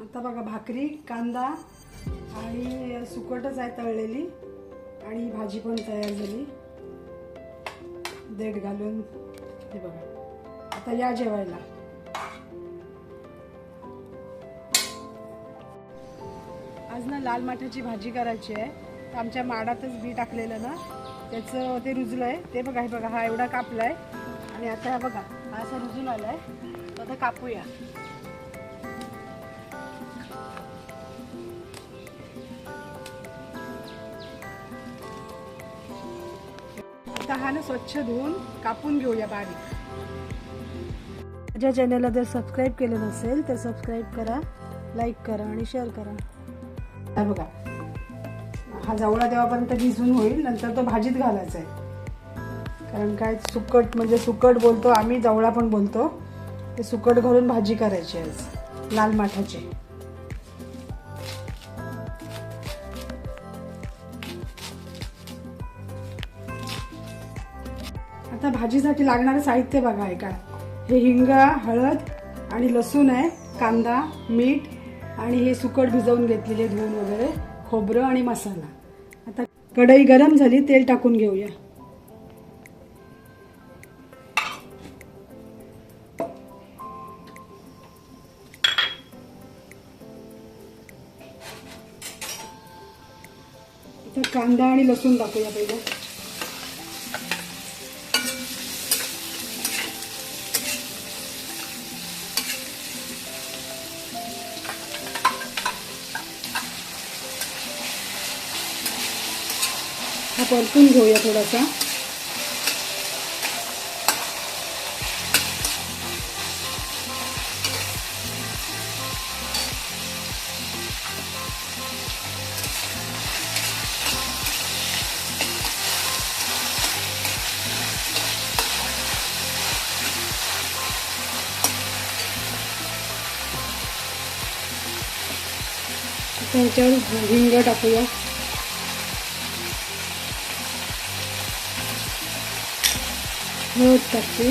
आता बघा भाकरी कांदा आणि सुकटच आहे तळलेली. आणि भाजी पण तयार झाली. देठ घालून. हे बघा. आता या जेवायला. आज ना लाल माठाची भाजी करायची आहे. तर आमच्या माडातच बी टाकलेलं ना. त्याचं ते रुजलं आहे ते बघा हे बघा हा एवढा कापला आहे आणि आता बघा हा असा रुजून आहे तो आता कापूया. आता हा ना स्वच्छ धुवून कापून घेऊया बारीक. माझ्या चॅनलला जर सबस्क्राईब केलं नसेल तर सबस्क्राईब करा लाईक करा आणि शेअर करा. हा बघा हा जवळा तेव्हापर्यंत भिजून होईल नंतर तो भाजीत घालायचा आहे. कारण काय सुकट म्हणजे सुकट बोलतो आम्ही जवळा पण बोलतो. ते सुकट घालून भाजी करायची आज लाल माठाची. आता भाजीसाठी लागणारं साहित्य बघा आहे का हे हिंग हळद आणि लसूण आहे कांदा मीठ आणि हे सुकट भिजवून घेतलेले धुवून वगैरे खोबरं आणि मसाला. आता कढई गरम झाली तेल टाकून घेऊया. आता कांदा आणि लसूण टाकूया पहिला. हा परतून घेऊया थोडासा. आता हिंग टाकूया. हळद टाकते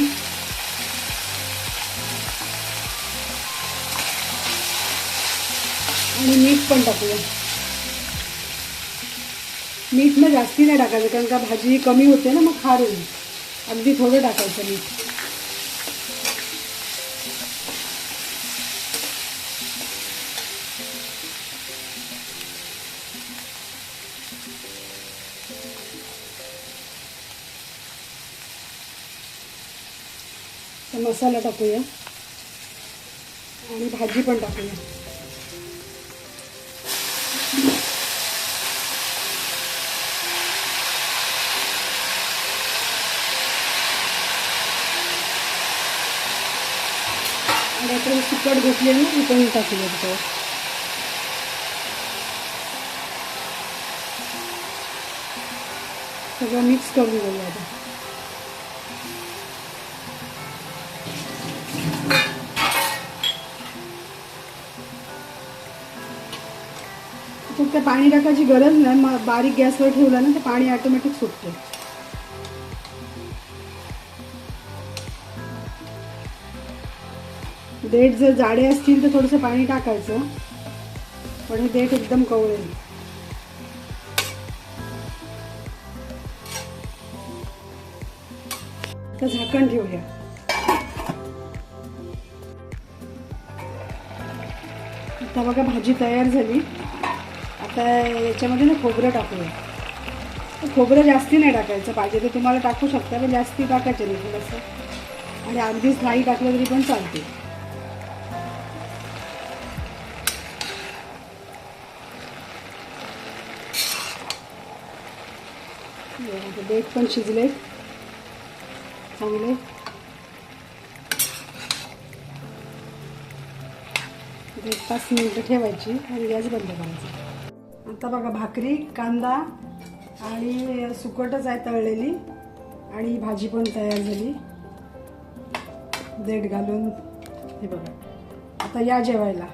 आणि मीठ पण टाकूया. मीठ मग जास्ती नाही टाकायचं कारण का भाजी कमी होते ना मग खार होईल. अगदी थोडं टाकायचं मीठ. मसाला टाकूया. आणि भाजी पण टाकूया. आणि आता हे सुकट घेतले ना मी पण टाकूया त्याच्यावर सगळं मिक्स करून घेऊया आता. फक्त पाणी टाकायची गरज नाही. मग बारीक गॅसवर ठेवला ना तर पाणी ऑटोमॅटिक सुटते. देठ जर जाडे असतील तर थोडंसं पाणी टाकायचं. पण हे देठ एकदम कवळेल. तर झाकण ठेवूया. आता बघा भाजी तयार झाली. आता याच्यामध्ये ना खोबरं टाकूया. खोबरं जास्ती नाही टाकायचं पाहिजे तर तुम्हाला टाकू शकता पण जास्ती टाकायचं नाही थोडंसं. आणि अगदीच नाही टाकलं तरी पण चालते. बघा, देठ पण शिजले. चांगले. एक पाच मिनिटं ठेवायची आणि गॅस बंद करायचा. आता बघा भाकरी कांदा आणि सुकटच आहे तळलेली. आणि भाजी पण तयार झाली. देठ घालून हे बघा. आता या जेवायला.